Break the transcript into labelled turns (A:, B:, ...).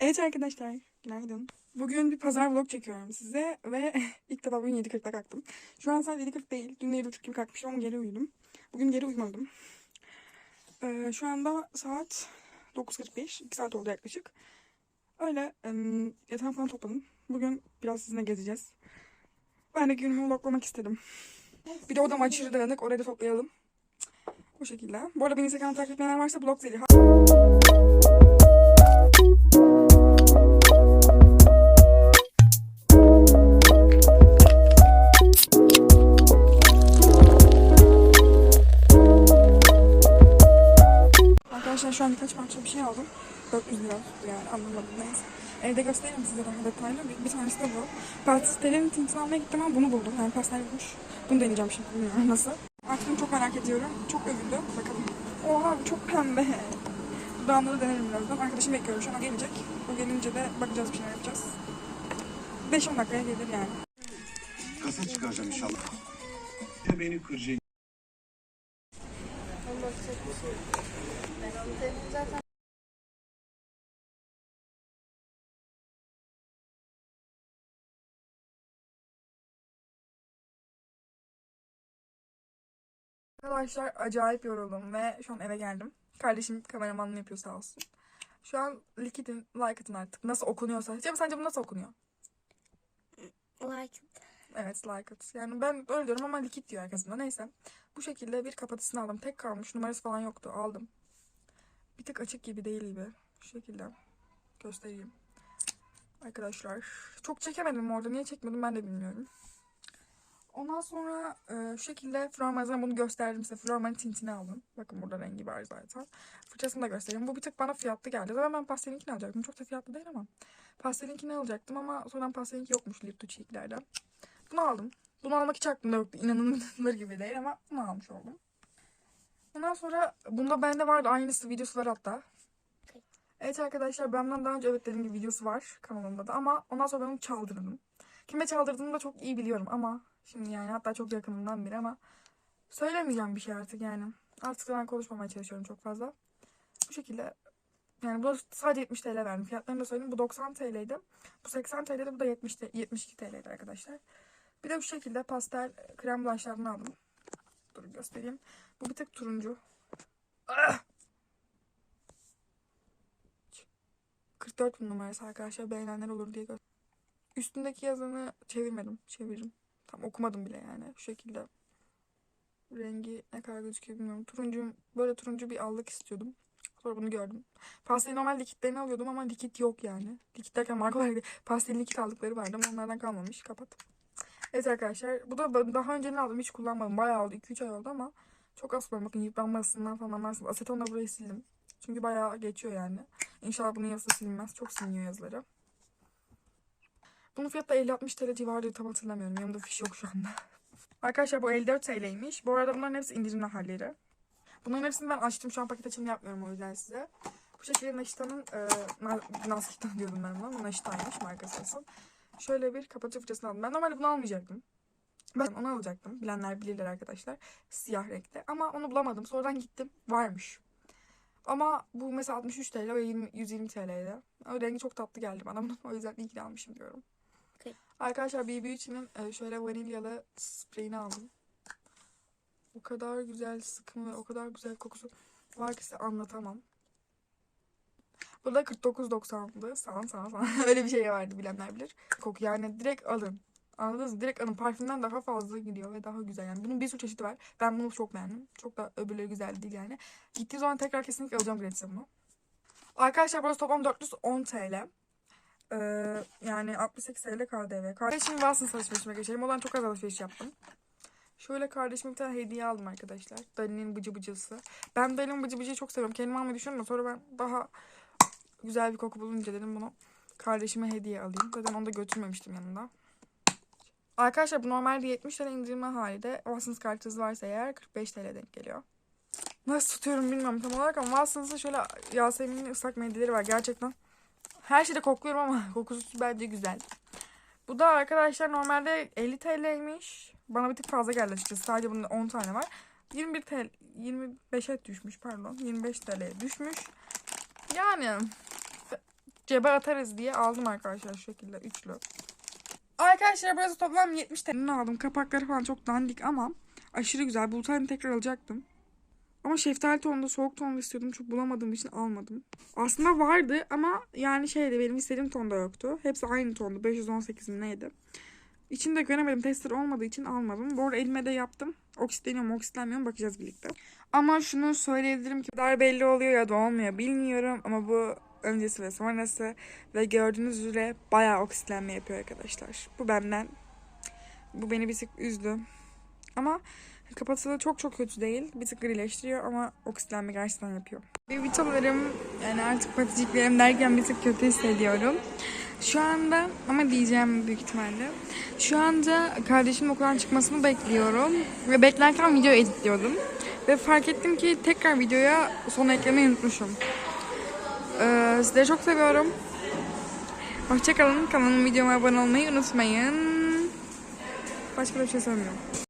A: Evet arkadaşlar, günaydın. Bugün bir pazar vlog çekiyorum size ve ilk defa bugün 7.40'da kalktım. Şu an saat 7.40 değil, dün 7.30 gibi kalkmıştım ama geri uyudum. Bugün geri uyumadım. Ee, şu anda saat 9.45, 2 saat oldu yaklaşık. Öyle em, yatağımı falan topladım. Bugün biraz sizinle gezeceğiz. Ben de günümü vloglamak istedim. Bir de odam aşırı dağınık, orayı da toplayalım. Bu şekilde. Bu arada beni Instagram'da takip etmeyenler varsa blog Zeliha. Şu an birkaç parça bir şey aldım. 400 lira yani anlamadım neyse. Evde göstereyim size daha detaylı. Bir, bir tanesi de bu. Pastelin tintini almaya gittim ama bunu buldum. Yani pastel bulmuş. Bunu deneyeceğim şimdi bilmiyorum nasıl. Artık bunu çok merak ediyorum. Çok övüldü. Bakalım. Oha çok pembe. Dudağımda da denerim birazdan. Arkadaşım bekliyorum şu an o gelecek. O gelince de bakacağız bir şeyler yapacağız. 5-10 dakikaya gelir yani.
B: Kasa çıkaracağım inşallah. Ya beni kıracak.
A: Arkadaşlar acayip yoruldum ve şu an eve geldim. Kardeşim kameramanlığı yapıyor sağ olsun. Şu an Likit'in Likeit'in artık nasıl okunuyorsa. Cem sence bu nasıl okunuyor?
C: Like.
A: Evet Likit. Yani ben öyle diyorum ama Likit diyor arkasında. Neyse. Bu şekilde bir kapatısını aldım. Tek kalmış. Numarası falan yoktu. Aldım. Bir tık açık gibi değil gibi. Şu şekilde. Göstereyim. Arkadaşlar. Çok çekemedim orada. Niye çekmedim ben de bilmiyorum. Ondan sonra e, şu şekilde Florman'dan bunu gösterdim size. Florman'ın tintini aldım. Bakın burada rengi var zaten. Fırçasını da göstereyim. Bu bir tık bana fiyatlı geldi. Zaten ben pastelinkini alacaktım. Çok da fiyatlı değil ama. Pastelinkini alacaktım ama sonradan pastelinki yokmuş Lip Cheek'lerden. Bunu aldım. Bunu almak hiç aklımda yoktu. İnanılır gibi değil ama bunu almış oldum. Ondan sonra bunda bende vardı. Aynısı videosu var hatta. Evet arkadaşlar benden daha önce evet dediğim gibi videosu var kanalımda da ama ondan sonra ben onu çaldırdım. Kime çaldırdığımı da çok iyi biliyorum ama şimdi yani hatta çok yakınımdan biri ama söylemeyeceğim bir şey artık yani. Artık ben konuşmamaya çalışıyorum çok fazla. Bu şekilde yani bu sadece 70 TL verdim. Fiyatlarını da söyleyeyim. Bu 90 TL'ydi. Bu 80 TL'di. Bu da 70 T- 72 TL'ydi arkadaşlar. Bir de bu şekilde pastel krem blushlarını aldım. Dur göstereyim. Bu bir tık turuncu. Ah! 44 bin numarası arkadaşlar. Beğenenler olur diye Üstündeki yazanı çevirmedim. Çeviririm. Tam okumadım bile yani. Şu şekilde. Rengi ne kadar gözüküyor bilmiyorum. Turuncu, böyle turuncu bir allık istiyordum. Sonra bunu gördüm. Pastel normal likitlerini alıyordum ama likit yok yani. Likit derken marka olarak. Pastel likit aldıkları vardı ama onlardan kalmamış. Kapat. Evet arkadaşlar. Bu da daha önce ne aldım hiç kullanmadım. Bayağı oldu. 2-3 ay oldu ama çok az kullanıyorum. Bakın yıpranmasından falan anlarsınız. Asetonla burayı sildim. Çünkü bayağı geçiyor yani. İnşallah bunun yazısı silinmez. Çok siliniyor yazıları. Bunun fiyatı da 50-60 TL civarı tam hatırlamıyorum. Yanımda fiş yok şu anda. Arkadaşlar bu 54 TL'ymiş. Bu arada bunların hepsi indirimli halleri. Bunların hepsini ben açtım. Şu an paket açımı yapmıyorum o yüzden size. Bu şekilde Naşita'nın e, Na- Naskit'ten diyordum ben ona. Bu Naşita'ymış markası asıl. Şöyle bir kapatıcı fırçasını aldım. Ben normalde bunu almayacaktım. Ben onu alacaktım. Bilenler bilirler arkadaşlar. Siyah renkte. Ama onu bulamadım. Sonradan gittim. Varmış. Ama bu mesela 63 TL ve 20, 120 TL'ydi. O rengi çok tatlı geldi bana bunun. O yüzden iyi ki almışım diyorum.
C: Okey.
A: Arkadaşlar BB3'ün e, şöyle vanilyalı spreyini aldım. O kadar güzel sıkımı ve o kadar güzel kokusu var ki size anlatamam. Bu da 49.90'dı. Sağ sağ sağ. Öyle bir şey vardı bilenler bilir. Koku yani direkt alın. Anladınız mı? Direkt alın. Parfümden daha fazla gidiyor ve daha güzel yani. Bunun bir sürü çeşidi var. Ben bunu çok beğendim. Çok da öbürleri güzel değil yani. Gittiğim zaman tekrar kesinlikle alacağım gratis'e bunu. Arkadaşlar burası toplam 410 TL. Ee, yani 68 TL KDV. Kardeşim Watsons alışverişime geçelim. Olan çok az alışveriş yaptım. Şöyle kardeşime bir tane hediye aldım arkadaşlar. Dali'nin bıcı bıcısı. Ben Dali'nin bıcı bıcıyı çok seviyorum. Kendim almayı düşünüyorum sonra ben daha güzel bir koku bulunca dedim bunu kardeşime hediye alayım. Zaten onu da götürmemiştim yanında. Arkadaşlar bu normalde 70 TL indirme halinde Watsons kartınız varsa eğer 45 TL denk geliyor. Nasıl tutuyorum bilmiyorum tam olarak ama Watsons'ın şöyle Yasemin'in ıslak mendilleri var gerçekten. Her şeyde kokluyorum ama kokusu bence güzel. Bu da arkadaşlar normalde 50 TL'ymiş. Bana bir tık fazla geldi açıkçası. Sadece bunun 10 tane var. 21 TL, 25'e düşmüş pardon. 25 TL'ye düşmüş. Yani cebe atarız diye aldım arkadaşlar şu şekilde üçlü. Arkadaşlar burası toplam 70 TL aldım. Kapakları falan çok dandik ama aşırı güzel. Bulsaydım tekrar alacaktım. Ama şeftali tonunda soğuk tonda istiyordum. Çok bulamadığım için almadım. Aslında vardı ama yani şeydi benim istediğim tonda yoktu. Hepsi aynı tondu. 518 mi neydi? İçinde göremedim. Tester olmadığı için almadım. Bu arada elime de yaptım. Oksitleniyor mu oksitlenmiyor mu bakacağız birlikte. Ama şunu söyleyebilirim ki kadar belli oluyor ya da olmuyor bilmiyorum. Ama bu öncesi ve sonrası ve gördüğünüz üzere bayağı oksitlenme yapıyor arkadaşlar. Bu benden. Bu beni bir tık üzdü. Ama kapatılı çok çok kötü değil. Bir tık grileştiriyor ama oksitlenme gerçekten yapıyor. Bir vitalarım yani artık paticiklerim derken bir tık kötü hissediyorum. Şu anda ama diyeceğim büyük ihtimalle. Şu anda kardeşimin okuldan çıkmasını bekliyorum. Ve beklerken video editliyordum. Ve fark ettim ki tekrar videoya son eklemeyi unutmuşum. Ee, sizleri çok seviyorum. Hoşçakalın. Kanalıma videoma abone olmayı unutmayın. Başka bir şey söylemiyorum.